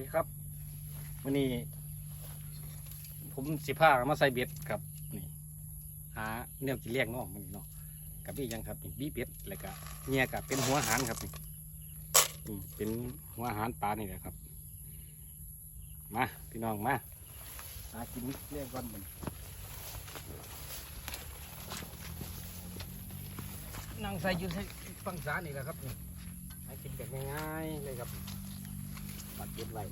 ดีครับวันนี้ ผมสิพามาใส่เบ็ดครับนี่หาแนวกินเลี้ยงเนาะมันเนาะกับพี่ยังครับนี่บีเป็ดแล้วก็เนี่ยกับเป็นหัวหารครับนี่เป็นหัวหารปลานี่แหละครับ มาพี่น้องมาหากินเลี้ยงก่อนมันนั่งใส่ยืนใส่ฟังสานี่แหละครับนี่หากินแบบง่ายๆเลยครับ ปัดเบ็ดไว้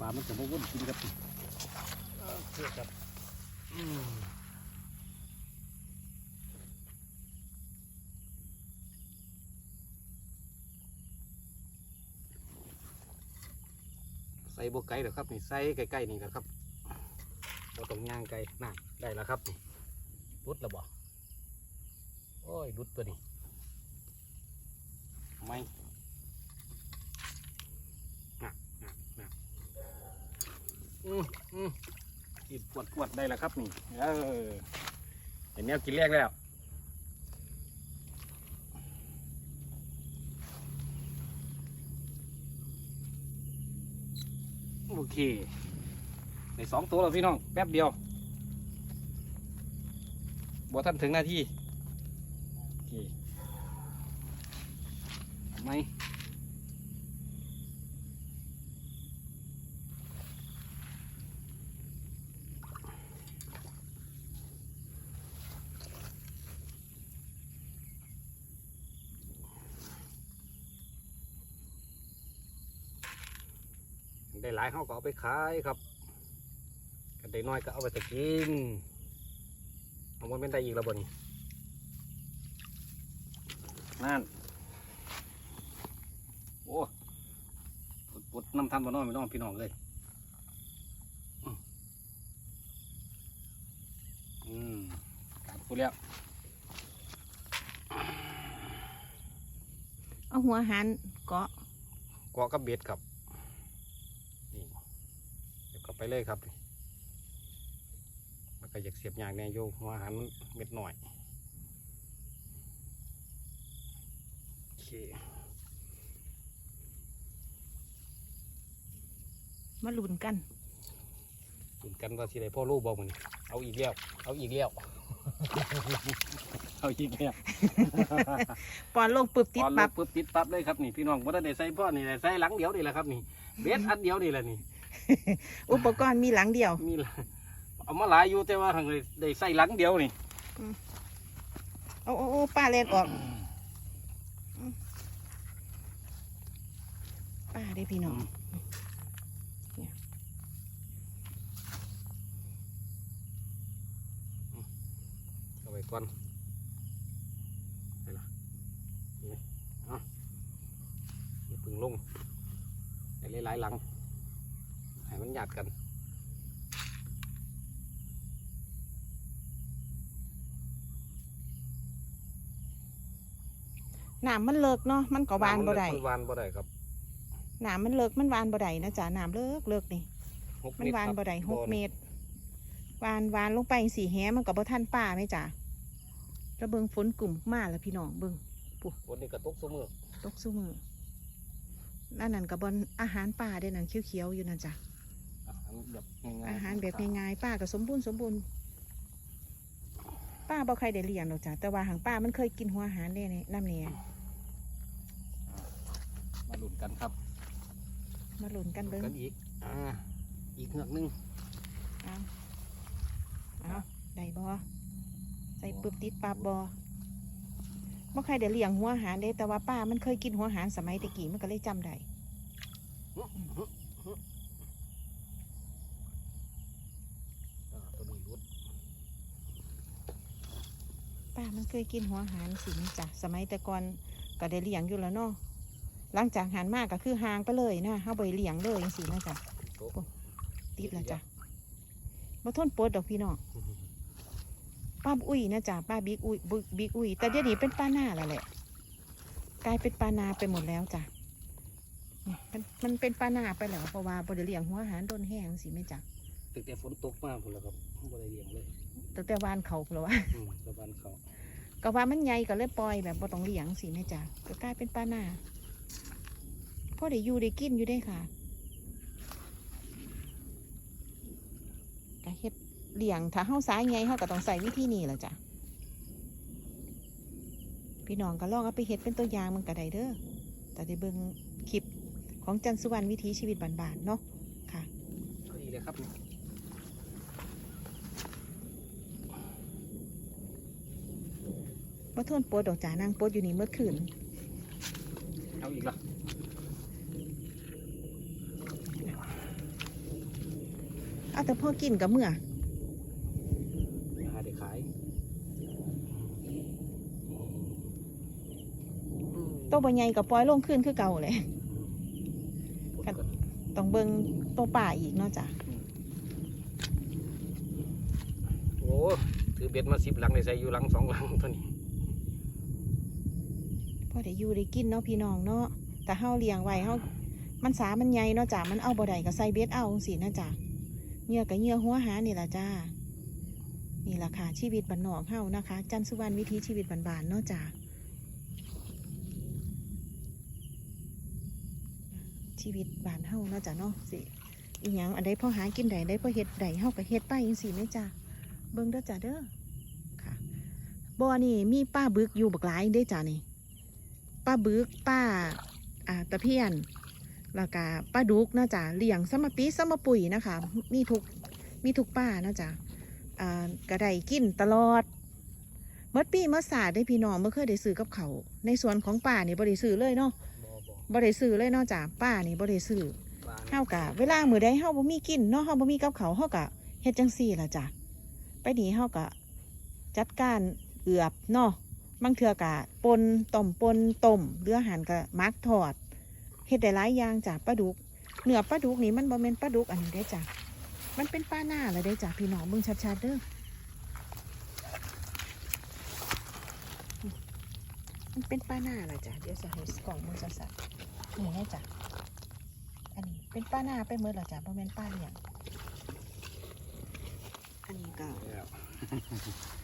ปลามันจะมาวุ่นกินครับโอเคครับ อืม ใส่บกไก่เหรอครับนี่ใส่ใกล้ๆนี่แหละครับเราต้องย่างไก่น่าได้แล้วครับรุดแล้วบ่โอ้ยรุดตัวนี้ไม่อืมอืมกินปวดปวดได้แล้วครับนี่เออเห็นแนวกินแรกแล้ว อเคในสองตัวแล้วพี่น้องแป๊บเดียวบอท่านถึงหน้าที่โอเคทำไหม ได้หลายเขาก็เอาไปขายครับกันได้น้อยก็เอาไปแต่กินเอามันเป็นได้อีกแล้วบ่นี่นั่นโอ้ปวดปวดน้ำทันบ่น้อยไม่น้องพี่น้องเลยอืมอืมกลับกูแล้วเอาหัวหันเกาะเกาะกับเบ็ดครับนี่เดี๋ยวก็ ไปเลยครับ มันก็อยากเสียบอย่างแน่โยหัวอาหารมันเม็ดหน่อยโอเคมาลุ้นกันดูกันว่าสิได้พ่อลูกบอกมันเอาอีกแล้วเอาอีกแล้วเอาอีกแล้วปอนลงปึบติดพอลูปักบปุ๊บติดปั๊บเลยครับนี่พี่น้องว่าได้ใส่พ่อนี่ได้ใส่หลังเดียวนี่แหละครับนี่เบ็ดอันเดียวนี่แหละนี่ อุปกรณ์มีหลังเดียว มีหลายเอามาหลายอยู่แต่ว่าทางเลยได้ใส่หลังเดียวนี่เอาเอาเอาป้าเล่นออก ป้าได้พี่น้องเอาไว้ก่อนไปละนี่ไหมเอาอย่าเพึ่งลงให้หลายๆหลังให้มัน หยาดกันน้ำมันเลิกเนาะมันก็วานบ่ได้มันวานบ่ได้ครับน้ำมันเลิกมันวานบ่ได้นะจ๊ะน้ำเลิกเลิกนี่หกมันเตรวานครับบ่ได้หกบ่อเมตรวานวานลงไปสี่แหมันกับบ่ท่านป้าไหมจ๊ะแล้วเบิ่งฝนกลุ่มมาแล้วพี่น้องเบิ่งวันนี้กระตุกสมือตกซุมือนั่นนั่นกับบอนอาหารป่าเด้นั่นเขียวๆอยู่นั่นจ้ะอาหารแบบง่ายๆอาหารแบบง่ายๆป้าก็สมบูรณ์สมบูรณ์ป้าบ่ใครได้เลี้ยงหรอกจ้ะแต่ว่าหางป้ามันเคยกินหัวอาหารเด้เนี่ยน้ำเนี่ยมาลุ้นกันครับ มาหลุนกันเบิ้งกันอีกอ่าอีกเงือกหนึงเอาเอาได้บ่ใส่ปึ๊บติดปั๊บบ่บ่ใครได้เลี้ยงหัวอาหารเด้แต่ว่าป้ามันเคยกินหัวอาหารสมัยตะกี้มันก็เลยจำได้ อ่าตัวนี้รุด ป้ามัน เคยกินหัวอาหารสินี่จ้ะสมัยแต่ก่อนก็ได้เลี้ยงอยู่แล้วเนาะหลังจากหันมากก็คือห่างไปเลยนะเฮาบ่ได้เลี้ยงเลยจังซี่นะจ้ะโต๊ะติดแล้วจ้ะบ่ทนปวดดอกพี่น้องป้าอุ้ยนะจ้ะป้าบิ๊กอุ้ยบิ๊กบิ๊กอุ้ยแต่เดี๋ยวนี้เป็นป้าหน้าแล้วแหละกลายเป็นป้านาไปหมดแล้วจ้ะนี่มันมันเป็นปลาหนาไปแล้วเพราะว่าบริเลี้ยงหัวอาหารโดนแห้งสิแม่จักตั้งแต่ฝนตกมาพุ่นแล้วครับบ่ได้เลี้ยงเลยตั้งแต่วานเขาพุ่นแล้วว่าอืมตะวันเขา ก็ว่ามันใหญ่ก็เลยปล่อยแบบบ่ต้องเลี้ยงสิแม่จักก็กลายเป็นปลาหน้าพ่อได้อยู่ได้กินอยู่ได้ค่ะก็เฮ็ดเลี้ยงถ้าเฮาสายใหญ่เฮาก็ต้องใส่วิธีนี้แหละจ้ะพี่น้องก็ลองเอาไปเฮ็ดเป็นตัวอย่างมันก็ได้เด้อแต่ได้เบิ่งคลิปของจันสุวรรณวิถีชีวิตบ้านๆเนาะค่ะพอดีเลยครับ บ่ทนปวดดอกจ๋านางปวดอยู่นี่เมื่อคืนเอาอีกละเอาแต่พ่อกินกับเมื่อหาได้ขายโตวบ่ใหญ่กับปล่อยลงขึ้นคือเก่าเลยกันต้องเบิ่งโตวป่าอีกเนาะจ้ะโอ้ถือเบ็ดมาสิบหลังได้ใส่อยู่หลังสองหลังตัวนี้ พอได้อยู่ได้กินเนาะพี่น้องเนาะแต่เฮาเลี้ยงไว้เฮามันสามันใหญ่เนาะจ้ะมันเอาบ่ได้ก็ใส่เบ็ดเอาจังซี่นะจ้ะเหยื่อกับเหยื่อหัวหานี่ล่ะจ้านี่ล่ะค่ะชีวิตบ้านนอกเฮานะคะ จันทร์สุวรรณวิถีชีวิตบ้านๆเนาะจ้ะชีวิตบ้านเฮาเนาะจ้ะเนาะสิอีหยังอันใดพอหากินใดได้พ่อเฮ็ดใดเฮาก็เฮ็ดไปจังซี่แม่จ้ะเบิ่งเด้อจ้ะเด้อค่ะบ่อนี่มีป้าบึกอยู่บักหลายเด้จ้ะนี่ ป้าบึกป้าอ่าตะเพียนแล้วก็ป้าดุกเนาะจ้ะเลี้ยงสมปีสมปุ๋ยนะคะ มีทุกมีทุกป้าเนาะจ้ะอ่ากระไดกินตลอดเมื่อปีเมื่อศาสตร์ได้พี่น้องเมื่อเคยได้ซื้อกับเขาวในส่วนของป้านี่บริซื้อเลยเนาะบ่บ่บริซื้อเลยเนาะจ้ะป้านี่บริซื้อบ้านเฮากะเวลามือใดเฮาบ่มีกินเนาะเฮาบ่มีกับเขาวเฮากะเฮ็ดจังซี่ล่ะจ้ะไปนี่เฮากะจัดการเอือบเนาะ บางเทื่อกะปนต้มปนต้มเรืออาหารกะมักทอดเฮ็ดได้หลายอย่างจ้ะปลาดุกเนื้อปลาดุกนี่มันบ่แม่นปลาดุกอันนี้ได้จ้ะมันเป็นปลาหน้าเลยได้จ้ะพี่น้องเบิ่งชัดๆเด้อมันเป็นปลาหน้าล่ะจ้ะเดี๋ยวจะให้กล่องมันชัดๆนี่ให้จ้ะอันนี้เป็นป้าหน้าไปเมื่อหรอจ้ะบ่แม่นป้าเลี้ยงอันนี้ก็แล้ว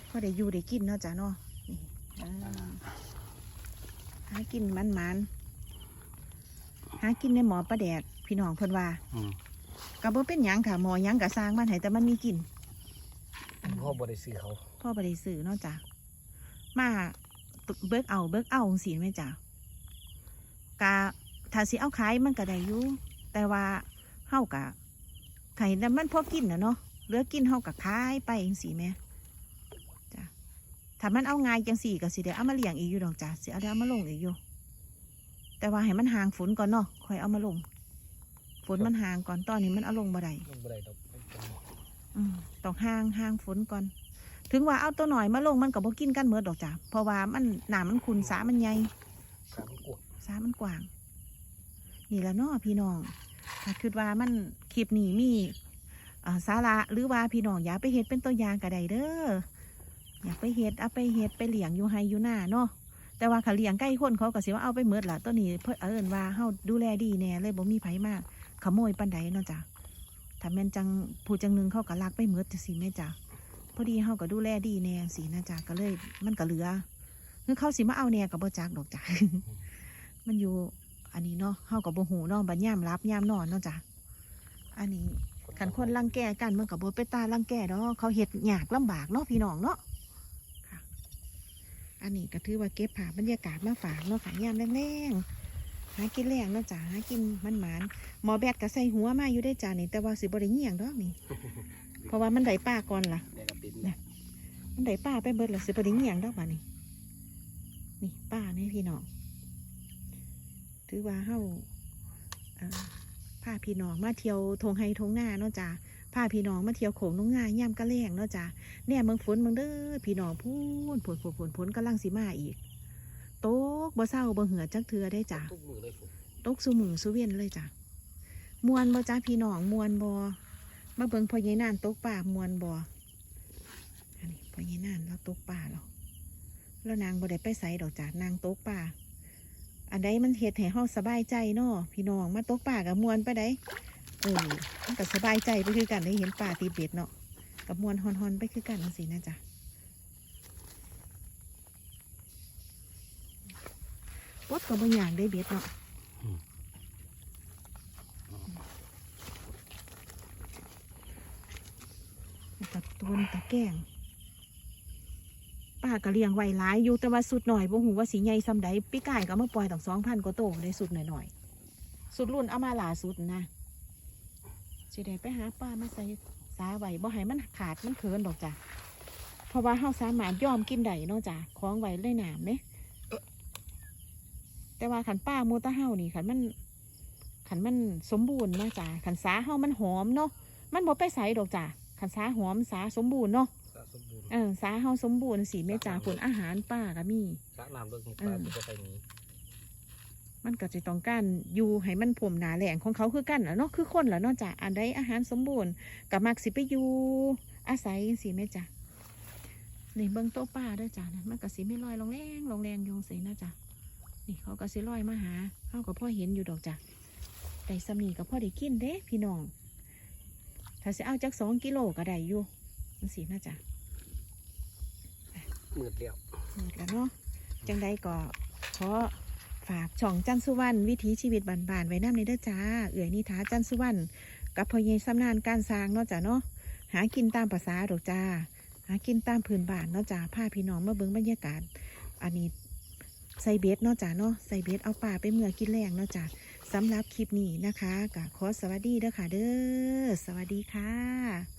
พอได้อยู่ได้กินเนาะจ้ะเนาะนี่อ่า หากินมันมันๆหากินในหมอปลาแดกพี่น้องเพิ่นว่าอืมก็บ่เป็นหยังค่ะหมอหยังก็สร้างมันให้แต่มันมีกิน พ่อบ่ได้ซื้อเขาพ่อบ่ได้ซื้อเนาะจ้ะมาเบิกเอาเบิกเอาจังซี่แม่จ้ะกะถ้าสิเอาขายมันก็ได้อยู่แต่ว่าเฮากะไข่แต่มันพอกินนะเนาะเหลือกินเฮากะขายไปจังซี่แม่จ้ะ ถ้ามันเอาง่ายจังซี่ก็สิได้เอามาเลี้ยงอีกอยู่ดอกจ้ะสิเอาได้เอามาลงอีกอยู่ แต่ว่าให้มันห่างฝนก่อนเนาะค่อยเอามาลง ฝนมันห่างก่อนตอนนี้มันเอาลงบ่ได้มันบ่ได้ดอกอืมต้องห่างห่างฝนก่อน ถึงว่าเอาตัวหน่อยมาลงมันก็บ่กินกันเมิดดอกจ้ะเพราะว่ามันหนามันขุนสามันใหญ่สามกวดสามันกว้าง นี่ละเนาะพี่น้องถ้าคิดว่ามันคลิปนี้มีสาระหรือว่าพี่น้องอยากไปเฮ็ดเป็นตัวอย่างก็ได้เด้อ อยากไปเฮ็ดเอาไปเฮ็ดไปเหลียงอยู่ไฮอยู่หน้าเนาะแต่ว่าเขาเลี้ยงใกล้คนเขาก็สิว่าเอาไปเมิดละตัวนี้เพิ่นเอิ้นว่าเฮาดูแลดีแน่เลยบ่มีไผมากขโมยปานใดเนาะจ้ะถ้าแม่นจังผู้จังหนึงเขาก็ลักไปเมิดจังซี่แม่จ้ะพอดีเฮาก็ดูแลดีแน่สินะจ๊ะก็เลยมันก็เหลือคือเขาสิมาเอาแน่กับบ่จักดอกจ้ะมันอยู่อันนี้เนาะเฮากับบ่หูเนาะบัดยามรับยามนอนเนาะจ้ะอันนี้คันคนรังแกกันมันกับบ่ไปตารังแกดอกเขาเฮ็ดยากลำบากเนาะพี่น้องเนาะ อันนี้ก็ถือว่าเก็บภาพบรรยากาศมาฝากเนาะค่ะยามแรงๆหากินแรงเนาะจ้ะหากินมันหมานๆหมอแบดก็ใส่หัวมาอยู่ได้จ้ะนี่แต่ว่าสิบ่ได้เหี่ยงดอกนี่ เพราะว่ามันได้ป้าก่อนล่ะ ได้กับเป็นน่ะมันได้ป้าไปเบิดและสิบไดิ้งหยังดอกบานี่นี่ป้านี่พี่น้องถือว่าเฮาเอ่อพาพี่น้องมาเที่ยวทงไฮทงหน้าเนาะจ้า พาพี่น้องมาเที่ยวโขงน้องงายย่ำกะแรงเนาะจ้าแน่เมืองฝนเมืองเด้อพี่น้องพูนผลผลผลผลกำลังสิมาอีกโต๊กบ่เศร้าบ่เหือจักเทือได้จ้าทุกมือเลยผมตกสุมือสุเวียนเลยจ้ะมวนบ่จ้าพี่น้องมวนบ่มาเบิ่งพ่อใหญ่นานตกป่ามวนบ่อันนี้พ่อใหญ่นานแล้วตกป่าแล้วแล้วนางบ่ได้ไปใส่ดอกจ้ะนางตกป่าอันใดมันเฮ็ดให้เฮาสบายใจเนาะพี่น้องมาตกป่ากับมวนไปได้เออมันก็สบายใจไปคือกันได้เห็นป่าตีเบ็ดเนาะกับมวนฮอนๆไปคือกันจังซี่นะจ๊ะปดก็บ่อย่างได้เบ็ดเนาะตะต้นตะแกรงป้าก็เลี้ยงไว้หลายอยู่แต่ว่าสุดหน่อยบ่หูว่าสีใหญ่ซำใดปีก่ายก็มาปล่อยตั้งสองพันกว่าโตได้สุดหน่อยๆสุดรุ่นเอามาหลาสุดนะ สิได้ไปหาป้ามาใส่สาไว้บ่ให้มันขาดมันเขินดอกจ้ะเพราะว่าเฮาสามารถยอมกินได้เนาะจ้ะของไว้เลยหนามเด้แต่ว่าขันป้ามูตะเฮานี่ขันมันขันมันสมบูรณ์เนาะจ้ะขันสาเฮามันหอมเนาะมันบ่ไปใสดอกจ้ะขันสาหอมสาสมบูรณ์เนาะสะสมบูรณ์เออสาเฮาสมบูรณ์สีเมจ่าผลอาหารป่าก็มีสะน้ำเบิ่งปเอลาอที่จะไปนี้ มันก็จะต้องการอยู่ให้มันผมหนาแหลงของเขาคือกันแหละเนาะคือคนแหละเนาะจ้ะอันใดอาหารสมบูรณ์กับมักสิไปอยู่อาศัยสิแม่จ้ะนี่เบิ่งโต๊ะป้าเด้วยจ้ะนะมันก็สิไม่ลอยลงแรงลงแรงอยงสินะจ้ะนี่เขาก็สิลอยมาหาเขาก็พ่อเห็นอยู่ดอกจ้ะแต่สามีกับพ่อได้กินเด้พี่น้อง ถ้าสิเอาจักสองกิโลก็ได้อยู่มันสินะจ้ะมืดแล้วหมดแล้วเนาะจังใดก็ขอ ฝากช่องจันสุวรรณวิถีชีวิตบานๆไว้น้ำในเด้อจ้า เอื่อยนิทาจันสุวรรณกับพ่อใหญ่สำนานการสร้างเนาะจ้าเนาะหากินตามภาษาดอกจ้า หากินตามพื้นบ้านเนาะจ้าพาพี่น้องมาเบิ่งบรรยากาศ อันนี้ใส่เบ็ดเนาะจ้าเนาะใส่เบ็ดเอาป่าไปเมื่อกินแรงเนาะจ้าสำหรับคลิปนี้นะคะก็ขอสวัสดีเด้อค่ะเด้อสวัสดีค่ะ